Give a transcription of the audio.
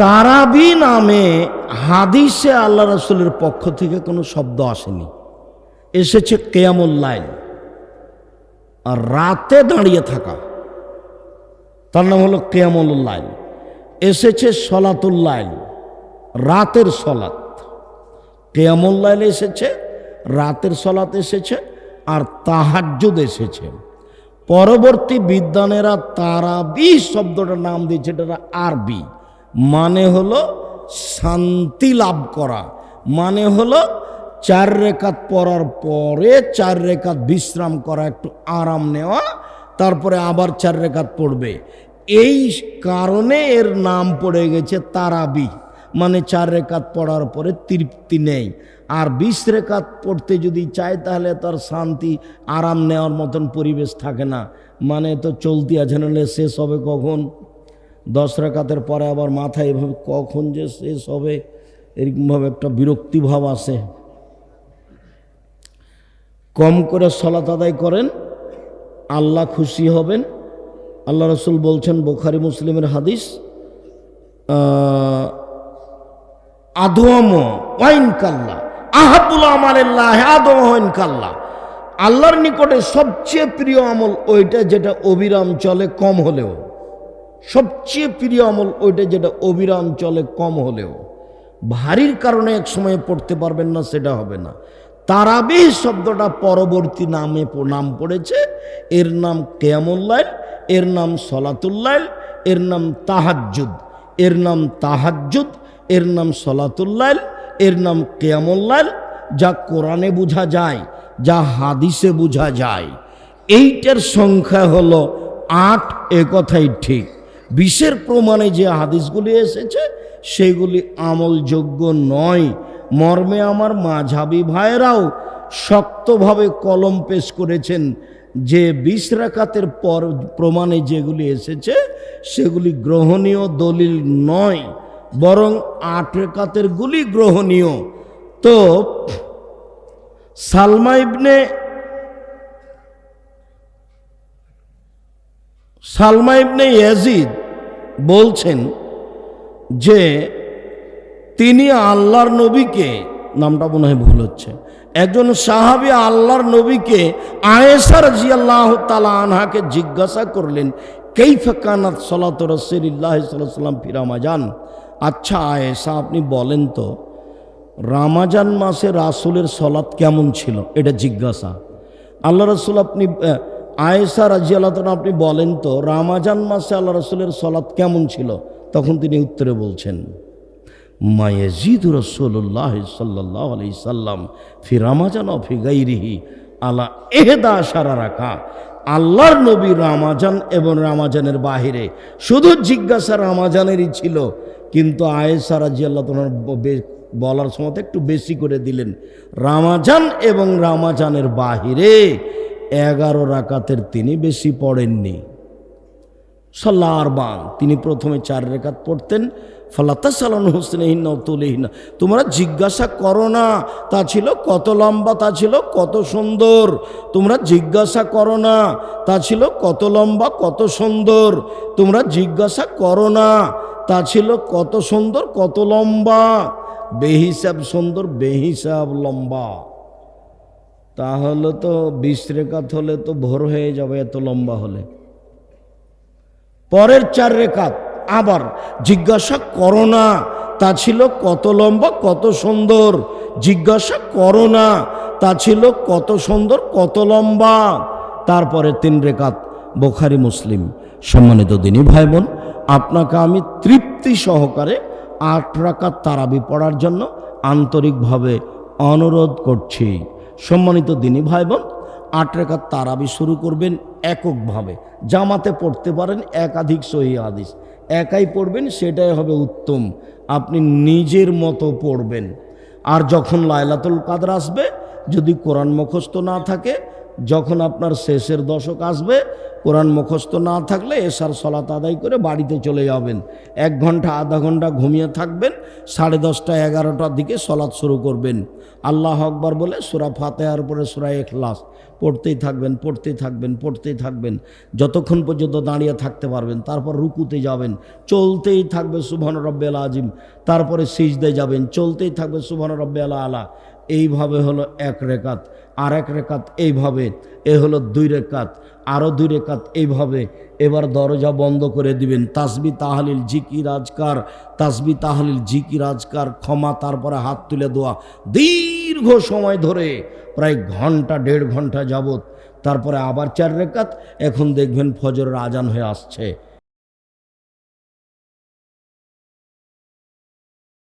তারাবি নামে হাদিসে আল্লাহ রসুলের পক্ষ থেকে কোনো শব্দ আসেনি। এসেছে কেয়ামুল্লাইল আর রাতে দাঁড়িয়ে থাকা। তার নাম হলো কেয়ামুল্লাইল এসেছে সলাতুল্লাইল রাতের সলাত কেয়ামুল্লাইল এসেছে, রাতের সলাত এসেছে, আর তাহাজ্জুদ এসেছে। পরবর্তী বিদ্বানেরা তারাবি শব্দটার নাম দিয়েছে এটা আরবি। মানে হলো শান্তি লাভ করা। মানে হলো চার রেখাত পড়ার পরে চার রেখাত বিশ্রাম করা, একটু আরাম নেওয়া, তারপরে আবার চার রেখাত পড়বে। এই কারণে এর নাম পড়ে গেছে তারাবি। মানে চার রেখাত পড়ার পরে তৃপ্তি নেই। আর বিশ রেখাত পড়তে যদি চায়, তাহলে তার শান্তি, আরাম নেওয়ার মতন পরিবেশ থাকে না। মানে তো চলতি আছে নাহলে শেষ হবে কখন? দশ রেখাতের পরে আবার মাথায় এভাবে কখন যে শেষ হবে, এরকমভাবে একটা বিরক্তিভাব আসে। কম করে সলাত আদায় করেন, আল্লাহ খুশি হবেন। আল্লাহ রসুল বলছেন, বোখারি মুসলিমের হাদিস আদম ওয়াইন কাল্লা আহাবুল আমাল্লাহ আদম ওয়াইন আল্লাহর নিকটে সবচেয়ে প্রিয় আমল ওইটা যেটা অবিরাম চলে, কম হলেও। সবচেয়ে প্রিয় আমল ওইটা যেটা অবিরাম চলে কম হলেও ভারীর কারণে এক সময় পড়তে পারবেন না, সেটা হবে না। তারাবি শব্দটা পরবর্তী নামে নাম পড়েছে। এর নাম কেয়ামুল্লাইল এর নাম সলাতুল্লাইল এর নাম তাহাজ্জুদ। এর নাম তাহাজ্জুদ, এর নাম সলাতুল্লাইল এর নাম কেয়ামুল্লাইল যা কোরআনে বোঝা যায়, যা হাদিসে বোঝা যায়। এইটার সংখ্যা হলো আট এ কথাই ঠিক। বিশের প্রমাণে যে হাদিসগুলি এসেছে, সেগুলি আমলযোগ্য নয়। মর্মে আমার মাঝাবি ভাইরাও শক্তভাবে কলম পেশ করেছেন যে বিশ রাকাতের পর প্রমাণে যেগুলি এসেছে, সেগুলি গ্রহণীয় দলিল নয়, বরং আট রেখাতের গুলি গ্রহণীয়। তো Salma ibn Salma ibn Yazid বলছেন যে তিনি আল্লাহর নবীকে, নামটা মনে হয় ভুল হচ্ছে, একজন সাহাবী আল্লাহর নবীকে আয়েসার জিয়াল্লাহ তালা আনহাকে জিজ্ঞাসা করলেন কেই ফেকানাত সলাত রসিল্লাহ সাল্লাম ফিরামাজান আচ্ছা আয়েসা আপনি বলেন তো, রামাজান মাসে রাসুলের সলাৎ কেমন ছিল? এটা জিজ্ঞাসা। আল্লাহ রসুল, আপনি আয়েশা রাজি আল্লাহ আপনি বলেন তো, রামাজান মাসে আল্লাহ রসুলের সলাৎ কেমন ছিল? তখন তিনি উত্তরে বলছেন মায়েজিদ রসুল্লাহ সাল্লাহ আলি সাল্লাম ফি রামাজান অফি গাইরিহি আলা এহেদা সারা রাখা আল্লাহর নবী রামাজান এবং রামাজানের বাহিরে শুধু জিজ্ঞাসা রামাজানেরই ছিল, কিন্তু আয়েশা রাজি আল্লাহ তোমার বলার সময় একটু বেশি করে দিলেন, রামাজান এবং রামাজানের বাহিরে এগারো রাকাতের তিনি বেশি পড়েননি। সাল্লাহ আরবান তিনি প্রথমে চার রেখাত পড়তেন। ফালাতা সালান হোসেনহীন তুলেহীন, তোমরা জিজ্ঞাসা করো না, তা ছিল কত লম্বা, তা ছিল কত সুন্দর। তোমরা জিজ্ঞাসা করো না, তা ছিল কত লম্বা, কত সুন্দর। তোমরা জিজ্ঞাসা করো না, তা ছিল কত সুন্দর, কত লম্বা। বেহিসাব সুন্দর, বেহিসাব লম্বা। তাহলে তো বিশ রেখাত হলে তো ভোর হয়ে যাবে এত লম্বা হলে। পরের চার রেখাত আবার জিজ্ঞাসা করো না, তা ছিল কত লম্বা, কত সুন্দর। জিজ্ঞাসা করো না, তা ছিল কত সুন্দর, কত লম্বা। তারপরে তিন রেখাত বোখারি মুসলিম। সম্মানিত দিনী ভাই বোন আপনাকে আমি তৃপ্তি সহকারে আট রাকাত তারাবি পড়ার জন্য আন্তরিকভাবে অনুরোধ করছি। সম্মানিত দিনী ভাই বোন, আট রেখার তারাবি শুরু করবেন এককভাবে। জামাতে পড়তে পারেন একাধিক সহি আদিস একাই পড়বেন, সেটাই হবে উত্তম। আপনি নিজের মতো পড়বেন। আর যখন লায়লাতুল কাদর আসবে, যদি কোরআন মুখস্থ না থাকে যখন আপনার শেষের দশক আসবে, কোরআন মুখস্থ না থাকলে এসার সলাত আদায় করে বাড়িতে চলে যাবেন। এক ঘণ্টা, আধা ঘণ্টা ঘুমিয়ে থাকবেন, সাড়ে দশটা, এগারোটার দিকে সলাৎ শুরু করবেন। আল্লাহ আকবার বলে সুরা ফাতেহার পরে সুরা এখলাস পড়তেই থাকবেন পড়তেই থাকবেন পড়তেই থাকবেন। যতক্ষণ পর্যন্ত দাঁড়িয়ে থাকতে পারবেন, তারপর রুকুতে যাবেন। চলতেই থাকবে সুবহান রব্বে আলা আজিম তারপরে সিজদে যাবেন, চলতেই থাকবে সুবহান রব্বে আলা আলা। এইভাবে হলো এক রেকাত আর এক রেকাত এইভাবে, এ হলো দুই রেকাত আরও দুই রেকাত এইভাবে। এবার দরজা বন্ধ করে দিবেন। তাসবি তাহলিল জিকি রাজকার তাসবি তাহলিল জিকি রাজকার ক্ষমা, তারপরে হাত তুলে দেওয়া দীর্ঘ সময় ধরে, প্রায় ঘণ্টা, দেড় ঘণ্টা যাবত তারপরে আবার চার রেকাত এখন দেখবেন ফজরের আজান হয়ে আসছে।